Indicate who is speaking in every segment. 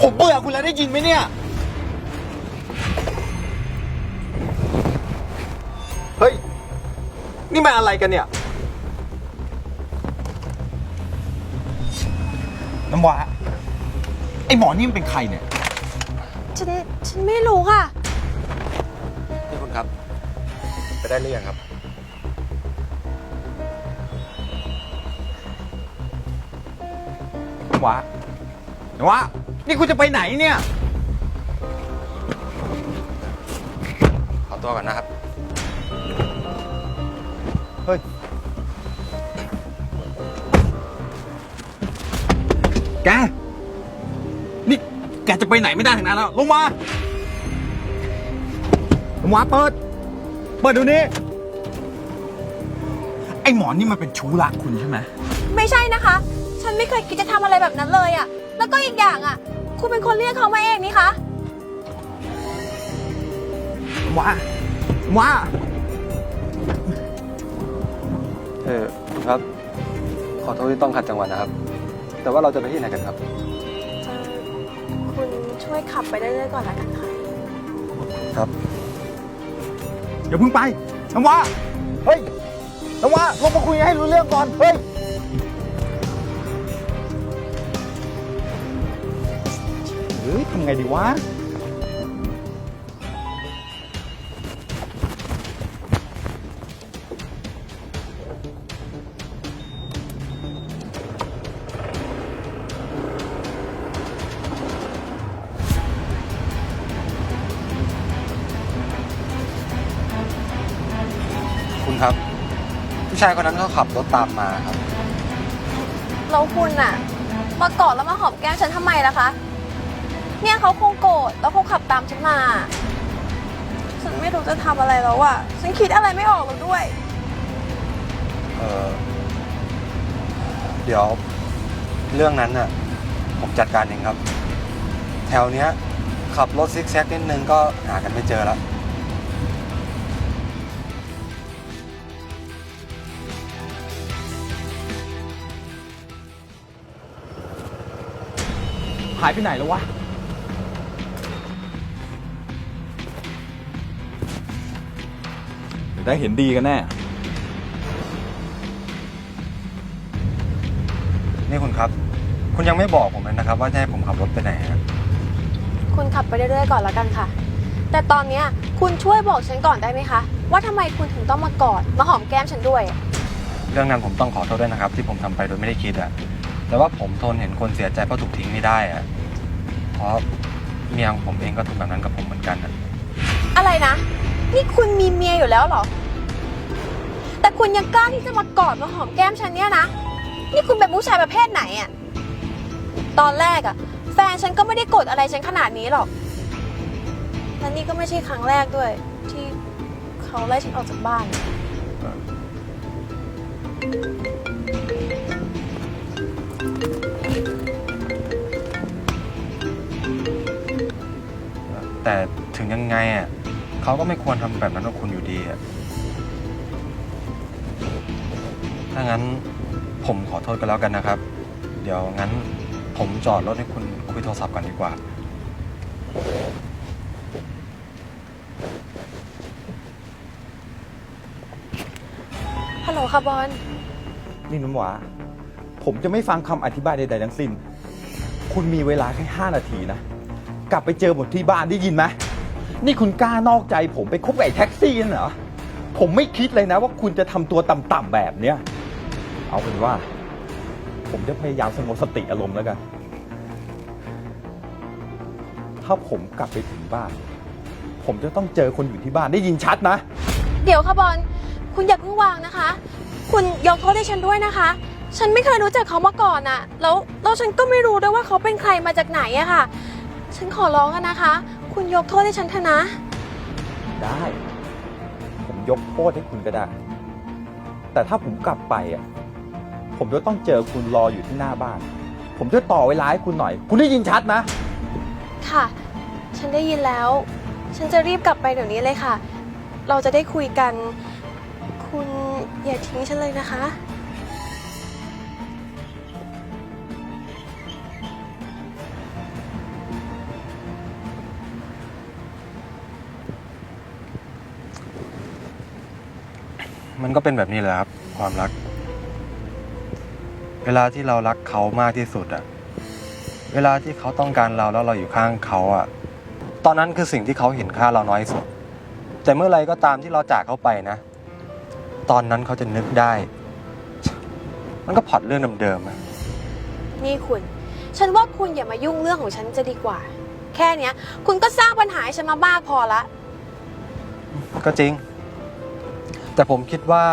Speaker 1: ผมเบื่อคุณแล้วได้ยินไหมเนี่ย เฮ้ย นี่มันอะไรกันเนี่ย น้ำว้าไอหมอนี่มันเป็นใครเนี่ย
Speaker 2: ฉัน ฉันไม่รู้ค่ะ
Speaker 1: นี่คุณครับ ไปได้หรือยังครับ น้ำว้าน้ำว้า นี่คุณจะไปไหนเนี่ย
Speaker 3: ขอตัวก่อนนะครับ
Speaker 1: เฮ้ย แก นี่แกจะไปไหนไม่ได้ทั้งนั้นแล้ว ลงมา ลงมาเปิด เปิดเดูนี้ ไอ้หมอนี่มันเป็นชู้รักคุณใช่ไหม
Speaker 2: ไม่ใช่นะคะ ฉันไม่เคยคิดจะทำอะไรแบบนั้นเลยอะแล้วก็อีกอย่างอะ คุณเป็นคนเรียกเขามาเองนี่คะ
Speaker 1: ว่าว่า
Speaker 3: เออครับ ขอโทษที่ต้องขัดจังหวะนะครับ แต่ว่าเราจะไปที่ไหนกันครับ
Speaker 2: คุณช่วยขับไปเรื่อยๆก่อนละกันค่ะ
Speaker 3: ครับ
Speaker 1: อย่าเพิ่งไปน้ำว่าเฮ้ยน้ำว่าลงมาคุยให้รู้เรื่องก่อน เฮ้ย ไงดีวะ
Speaker 3: คุณครับ ผู้ชายคนนั้นเขาขับรถตามมาครับ
Speaker 2: แล้วคุณอะมากอดแล้วมาหอมแก้มฉันทำไมล่ะคะ เนี่ยเขาคงโกรธแล้วคงขับตามฉันมา ฉันไม่รู้จะทำอะไรแล้วอะฉันคิดอะไรไม่ออกแล้วด้วย
Speaker 3: เออเดี๋ยวเรื่องนั้นน่ะ ผมจัดการเองครับ แถวเนี้ย ขับรถซิกแซกนิดนึงก็หากันไม่เจอแล้ว
Speaker 1: หายไปไหนแล้ววะ ดี๋ยวได้เห็นดีกันแน่
Speaker 3: นี่คุณครับ คุณยังไม่บอกผมเลยนะครับ ว่าจะให้ผมขับรถไปไหนครับ
Speaker 2: คุณขับไปเรื่อยๆก่อนแล้วกันค่ะ แต่ตอนเนี้ยคุณช่วยบอกฉันก่อนได้ไหมคะ ว่าทำไมคุณถึงต้องมากอด มาหอมแก้มฉันด้วยอะ
Speaker 3: เรื่องนั้นผมต้องขอโทษด้วยนะครับ ที่ผมทำไปโดยไม่ได้คิดอะแต่ว่าผมทนเห็นคนเสียใจเพราะถูกทิ้งไม่ได้อะเพราะเมียของผมเองก็ทำแบบนั้นกับผมเหมือนกันอะ
Speaker 2: อะไรนะ นี่คุณมีเมียอยู่แล้วเหรอ แต่คุณยังกล้าที่จะมากอดมาหอมแก้มฉันเนี่ยนะ นี่คุณเป็นผู้ชายประเภทไหนอะตอนแรกอะแฟนฉันก็ไม่ได้กดอะไรฉันขนาดนี้หรอก และนี่ก็ไม่ใช่ครั้งแรกด้วย ที่เขาไล่ฉันออกจากบ้าน
Speaker 3: แต่ถึงยังไงอะ เขาก็ไม่ควรทำแบบนั้นกับคุณอยู่ดีอะถ้างั้นผมขอโทษกันแล้วกันนะครับ เดี๋ยวงั้นผมจอดรถให้คุณคุยโทรศัพท์ก่อนดีกว่า
Speaker 2: ฮัลโหลค่ะบอล
Speaker 1: นี่น้ำหวา ผมจะไม่ฟังคำอธิบายใดๆทั้งสิ้น คุณมีเวลาแค่ 5 นาทีนะ กลับไปเจอหมดที่บ้านได้ยินไหม นี่คุณกล้านอกใจผมไปคบกับไอ้แท็กซี่นั่นเหรอ ผมไม่คิดเลยนะว่าคุณจะทำตัวต่ำๆแบบเนี้ย เอาเป็นว่า ผมจะพยายามสงบสติอารมณ์แล้วกัน ถ้าผมกลับไปถึงบ้าน ผมจะต้องเจอคนอยู่ที่บ้านได้ยินชัดนะ
Speaker 2: เดี๋ยวค่ะบอล คุณอย่าเพิ่งวางนะคะ คุณยกโทษให้ฉันด้วยนะคะ ฉันไม่เคยรู้จักเขามาก่อนอะแล้วแล้วฉันก็ไม่รู้ด้วยว่าเขาเป็นใครมาจากไหนอะค่ะ ฉันขอร้องกันนะคะ คุณยกโทษให้ฉันเถอะนะ
Speaker 1: ได้ ผมยกโทษให้คุณก็ได้ แต่ถ้าผมกลับไปอะ ผมจะต้องเจอคุณรออยู่ที่หน้าบ้าน ผมจะต่อเวลาให้คุณหน่อย คุณได้ยินชัดนะ
Speaker 2: ค่ะ ฉันได้ยินแล้ว ฉันจะรีบกลับไปเดี๋ยวนี้เลยค่ะ เราจะได้คุยกัน คุณอย่าทิ้งฉันเลยนะคะ
Speaker 3: มันก็เป็นแบบนี้แหละครับ ความรัก เวลาที่เรารักเขามากที่สุดอะเวลาที่เขาต้องการเราแล้วเราอยู่ข้างเขาอะตอนนั้นคือสิ่งที่เขาเห็นค่าเราน้อยที่สุด แต่เมื่อไรก็ตามที่เราจากเขาไปนะ ตอนนั้นเขาจะนึกได้ มันก็พล็อดเรื่องเดิมๆอะ
Speaker 2: นี่คุณ ฉันว่าคุณอย่ามายุ่งเรื่องของฉันจะดีกว่า แค่เนี้ย คุณก็สร้างปัญหาให้ฉันมาบ้ากพอละ
Speaker 3: ก็จริง แต่ผมคิดว่า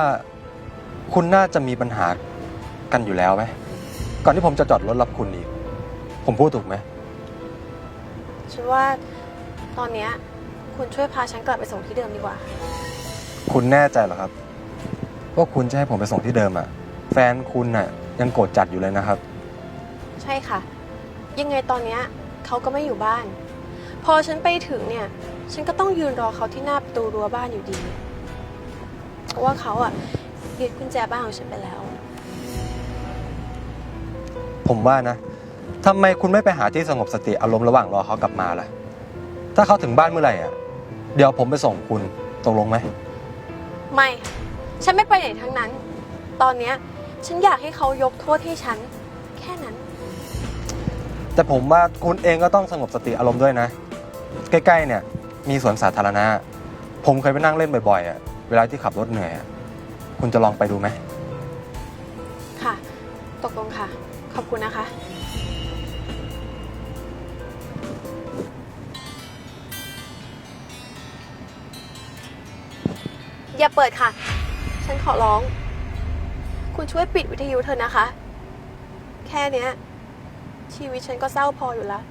Speaker 3: คุณน่าจะมีปัญหากันอยู่แล้วไหมก่อนที่ผมจะจอดรถรับคุณอีก ผมพูดถูกไหม
Speaker 2: ฉันว่าตอนเนี้ยคุณช่วยพาฉันกลับไปส่งที่เดิมดีกว่า
Speaker 3: คุณแน่ใจเหรอครับ ว่าคุณจะให้ผมไปส่งที่เดิมอะแฟนคุณน่ะยังโกรธจัดอยู่เลยนะครับ
Speaker 2: ใช่ค่ะ ยังไงตอนเนี้ยเขาก็ไม่อยู่บ้าน พอฉันไปถึงเนี่ย ฉันก็ต้องยืนรอเขาที่หน้าประตูรั้วบ้านอยู่ดีเพ ราะว่าเขาอะยึดกุญแจบ้านของฉันไปแล้ว
Speaker 3: ผมว่านะทำไมคุณไม่ไปหาที่สงบสติอารมณ์ระหว่างรอเขากลับมาล่ะ ถ้าเขาถึงบ้านเมื่อไหร่อะ เดี๋ยวผมไปส่งคุณตกลงไหม
Speaker 2: ไม่ค่ะฉันไม่ไปไหนทั้งนั้น ตอนเนี้ยฉันอยากให้เขายกโทษให้ฉัน แค่นั้น
Speaker 3: แต่ผมว่าคุณเองก็ต้องสงบสติอารมณ์ด้วยนะ ใกล้ๆเนี่ย มีสวนสาธารณะ ผมเคยไปนั่งเล่นบ่อยๆอะ เวลาที่ขับรถเหนื่อยอะคุณจะลองไปดูไหม
Speaker 2: ค่ะ ตกลงค่ะ ขอบคุณนะคะ อย่าเปิดค่ะ ฉันขอร้อง คุณช่วยปิดวิทยุเธอะนะคะ แค่เนี้ย ชีวิตฉันก็เศร้าพออยู่แล้ว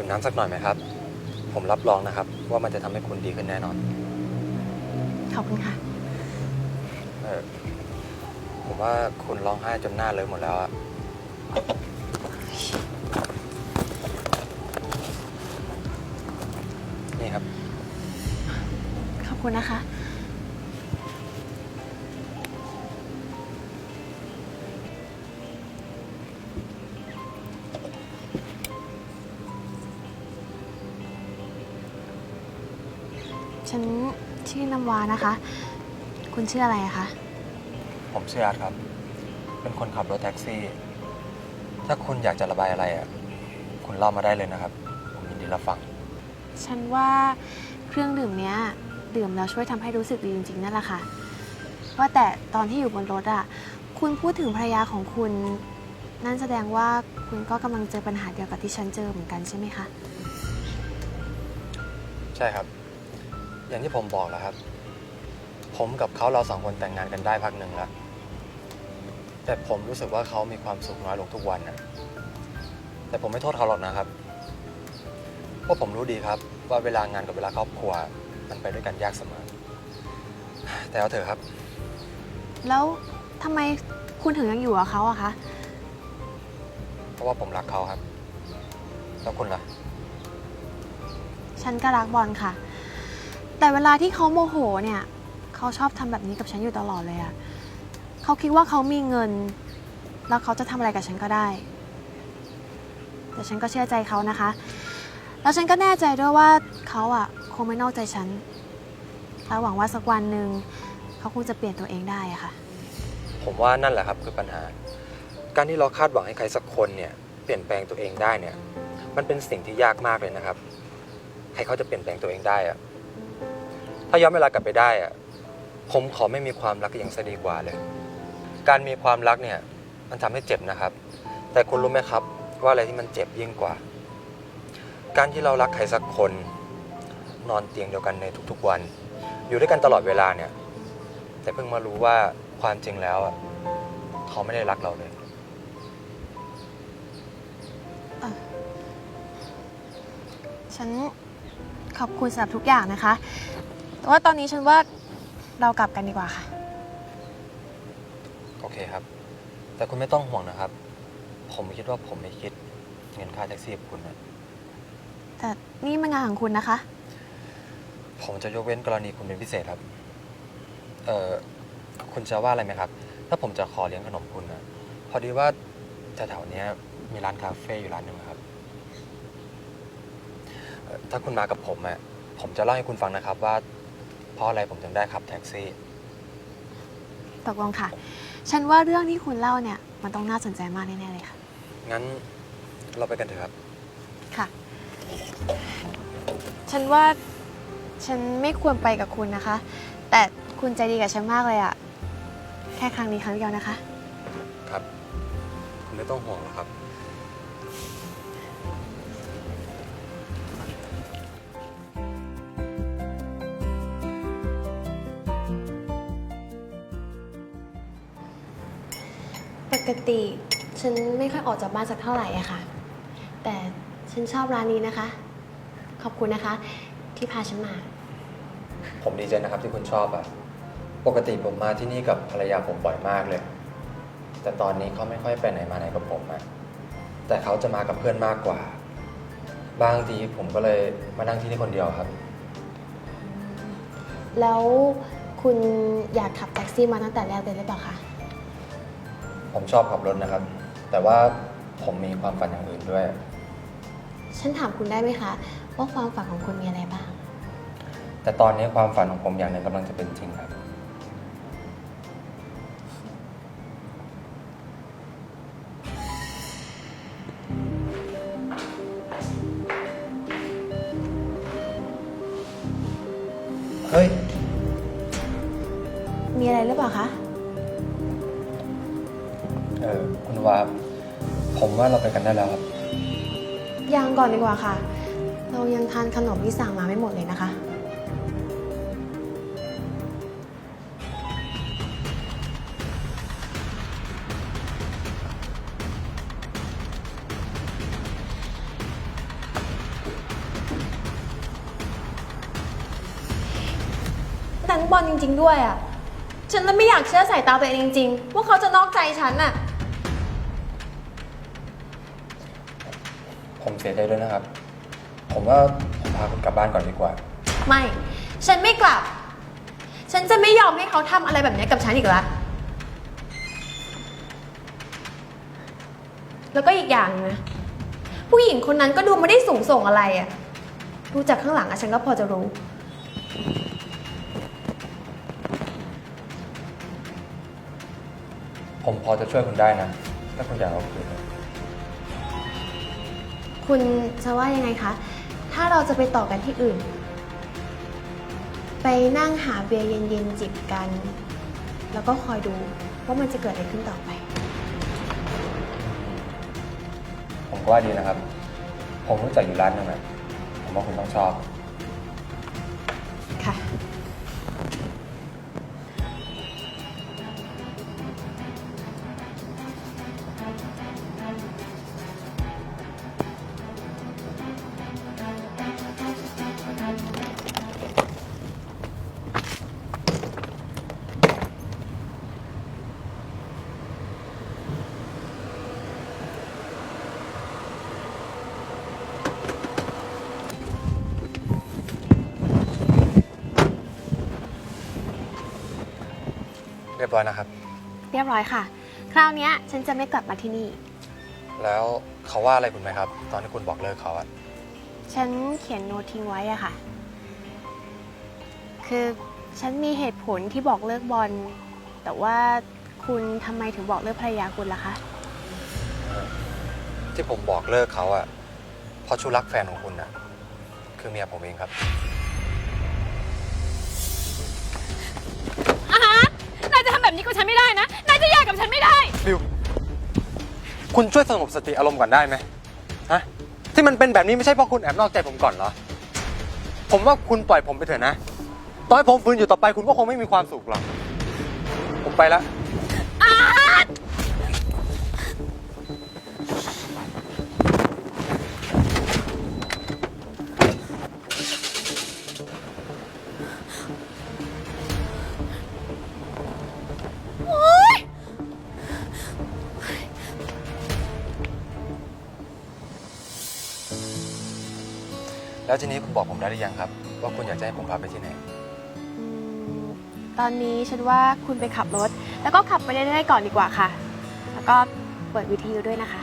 Speaker 3: ดื่มน้ำสักหน่อยไหมครับ ผมรับรองนะครับ ว่ามันจะทำให้คุณดีขึ้นแน่นอน
Speaker 2: ขอบคุณค่ะ
Speaker 3: เออผมว่าคุณร้องไห้จนหน้าเลยหมดแล้วอะนี่ครับ
Speaker 2: ขอบคุณนะคะ ฉันชื่อน้ำวานะคะ คุณชื่ออะไรอะคะ
Speaker 3: ผมชื่ออาร์ตครับ เป็นคนขับรถแท็กซี่ ถ้าคุณอยากจะระบายอะไรอะ คุณเล่ามาได้เลยนะครับ ผมยินดีรับฟัง
Speaker 2: ฉันว่าเครื่องดื่มเนี้ยดื่มแล้วช่วยทำให้รู้สึกดีจริงๆนั่นแหละค่ะ ว่าแต่ตอนที่อยู่บนรถอะคุณพูดถึงภรรยาของคุณ นั่นแสดงว่าคุณก็กำลังเจอปัญหาเดียวกับที่ฉันเจอเหมือนกันใช่ไหมคะ
Speaker 3: ใช่ครับ อย่างที่ผมบอกแล้วครับ ผมกับเขาเราสองคนแต่งงานกันได้พักหนึ่งแล้ว แต่ผมรู้สึกว่าเขามีความสุขน้อยลงทุกวันนะแต่ผมไม่โทษเขาหรอกนะครับ เพราะผมรู้ดีครับ ว่าเวลางานกับเวลาครอบครัว มันไปด้วยกันยากเสมอ แต่เอาเถอะครับ
Speaker 2: แล้วทำไมคุณถึงยังอยู่กับเขาอะคะ
Speaker 3: เพราะว่าผมรักเขาครับ แล้วคุณล่ะ
Speaker 2: ฉันก็รักบอลค่ะ แต่เวลาที่เขาโมโหเนี่ยเขาชอบทำแบบนี้กับฉันอยู่ตลอดเลยอะเขาคิดว่าเขามีเงิน แล้วเขาจะทำอะไรกับฉันก็ได้ แต่ฉันก็เชื่อใจเขานะคะ แล้วฉันก็แน่ใจด้วยว่าเขาอะคงไม่นอกใจฉันและหวังว่าสักวันหนึ่งเขาคงจะเปลี่ยนตัวเองได้อะค่ะ
Speaker 3: ผมว่านั่นแหละครับคือปัญหา การที่เราคาดหวังให้ใครสักคนเนี่ยเปลี่ยนแปลงตัวเองได้เนี่ย มันเป็นสิ่งที่ยากมากเลยนะครับให้เขาจะเปลี่ยนแปลงตัวเองได้อะ ถ้าย้อนเวลากลับไปได้อะผมขอไม่มีความรักยังจะดีกว่าเลย การมีความรักเนี่ย มันทำให้เจ็บนะครับ แต่คุณรู้ไหมครับ ว่าอะไรที่มันเจ็บยิ่งกว่า การที่เรารักใครสักคน นอนเตียงเดียวกันในทุกๆวัน อยู่ด้วยกันตลอดเวลาเนี่ย แต่เพิ่งมารู้ว่าความจริงแล้วอะเขาไม่ได้รักเราเลย
Speaker 2: ฉันขอบคุณสำหรับทุกอย่างนะคะ แต่ว่าตอนนี้ฉันว่าเรากลับกันดีกว่าค่ะ
Speaker 3: โอเคครับ แต่คุณไม่ต้องห่วงนะครับ ผมคิดว่าผมไม่คิดเงินค่าแท็กซี่กับคุณนะ
Speaker 2: แต่นี่มันงานของคุณนะคะ
Speaker 3: ผมจะยกเว้นกรณีคุณเป็นพิเศษครับออคุณจะว่าอะไรไหมครับ ถ้าผมจะขอเลี้ยงขนมคุณนะพอดีว่าแถวๆเนี้ยมีร้านคาเฟ่อยู่ร้านหนึ่งครับเอ่อถ้าคุณมากับผมอะผมจะเล่าให้คุณฟังนะครับว่าเพ ราะอะไรผมถึงได้ขับแท็กซี่
Speaker 2: ตกลงค่ะ ฉันว่าเรื่องที่คุณเล่าเนี่ย มันต้องน่าสนใจมากแน่ๆเลยค่ะ
Speaker 3: งั้นเราไปกันเถอะครับ
Speaker 2: ค่ะ ฉันว่าฉันไม่ควรไปกับคุณนะคะ แต่คุณใจดีกับฉันมากเลยอะแค่ครั้งนี้ครั้งเดียวนะคะ
Speaker 3: ครับ คุณไม่ต้องห่วงหรอกครับ
Speaker 2: ปกติฉันไม่ค่อยออกจากบ้านสักเท่าไหร่อะค่ะ แต่ฉันชอบร้านนี้นะคะ ขอบคุณนะคะ ที่พาฉันมา
Speaker 3: ผมดีใจนะครับที่คุณชอบอะปกติผมมาที่นี่กับภรรยาผมบ่อยมากเลย แต่ตอนนี้เขาไม่ค่อยไปไหนมาไหนกับผมอะแต่เขาจะมากับเพื่อนมากกว่า บางทีผมก็เลยมานั่งที่นี่คนเดียวครับ
Speaker 2: แล้วคุณอยากขับแท็กซี่มาตั้งแต่แรกเลยหรือเปล่าคะ
Speaker 3: ผมชอบขับรถนะครับ แต่ว่าผมมีความฝันอย่างอื่นด้วย
Speaker 2: ฉันถามคุณได้ไหมคะ ว่าความฝันของคุณมีอะไรบ้าง
Speaker 3: แต่ตอนนี้ความฝันของผมอย่างหนึ่งกำลังจะเป็นจริงครับ เอ
Speaker 2: อคุ
Speaker 3: ณวาผมว่าเราไปกันได้แล้วครับ
Speaker 2: ยังก่อนดีกว่าค่ะ เรายังทานขนมที่สั่งมาไม่หมดเลยนะคะ นันบอลจริง ๆ ด้วยอะ ฉันเลยไม่อยากเชื่อสายตาตัวเองจริง ๆ ว่าเขาจะนอกใจฉันอะ
Speaker 3: ผมเสียใจด้วยนะครับ ผมว่าผมพาคุณกลับบ้านก่อนดีกว่า
Speaker 2: ไม่ ฉันไม่กลับ ฉันจะไม่ยอมให้เขาทำอะไรแบบนี้กับฉันอีกแล้ว แล้วก็อีกอย่างหนึ่งนะ ผู้หญิงคนนั้นก็ดูไม่ได้สูงส่งอะไรอะดูจากข้างหลังอะฉันก็พอจะรู้
Speaker 3: ผมพอจะช่วยคุณได้นะ ถ้าคุณอยากเอาคืน
Speaker 2: คุณจะว่ายังไงคะ ถ้าเราจะไปต่อกันที่อื่น ไปนั่งหาเบียร์เย็นๆจิบกัน แล้วก็คอยดูว่ามันจะเกิดอะไรขึ้นต่อไป
Speaker 3: ผมก็ว่าดีนะครับ ผมรู้จักอยู่ร้านนึงนะผมว่าคุณต้องชอบ ยบร้อยนะครับ
Speaker 2: เรียบร้อยค่ะ คราวเนี้ยฉันจะไม่กลับมาที่นี่
Speaker 3: แล้วเขาว่าอะไรคุณไหมครับ ตอนที่คุณบอกเลิกเขาอะ
Speaker 2: ฉันเขียนโน้ตทิ้งไว้อะค่ะ คือฉันมีเหตุผลที่บอกเลิกบอล แต่ว่าคุณทำไมถึงบอกเลิกภรรยาคุณล่ะคะ
Speaker 3: ที่ผมบอกเลิกเขาอะเพราะชูรักแฟนของคุณนะคือเมียผมเองครับ
Speaker 4: แบบนี้กับฉันไม่ได้นะ นายจะแยกกับฉันไม่ได้
Speaker 3: บิว คุณช่วยสงบสติอารมณ์ก่อนได้ไหมฮะ ที่มันเป็นแบบนี้ไม่ใช่เพราะคุณแอบนอกใจผมก่อนเหรอ ผมว่าคุณปล่อยผมไปเถอะนะต่อให้ผมฟื้นอยู่ต่อไปคุณก็คงไม่มีความสุขหรอก ผมไปแล้ว แล้วทีนี้คุณบอกผมได้หรือยังครับ ว่าคุณอยากจะให้ผมพาไปที่ไหน
Speaker 2: อืมตอนนี้ฉันว่าคุณไปขับรถ แล้วก็ขับไปเรื่อยๆก่อนดีกว่าค่ะ แล้วก็เปิดวิทยุด้วยนะคะ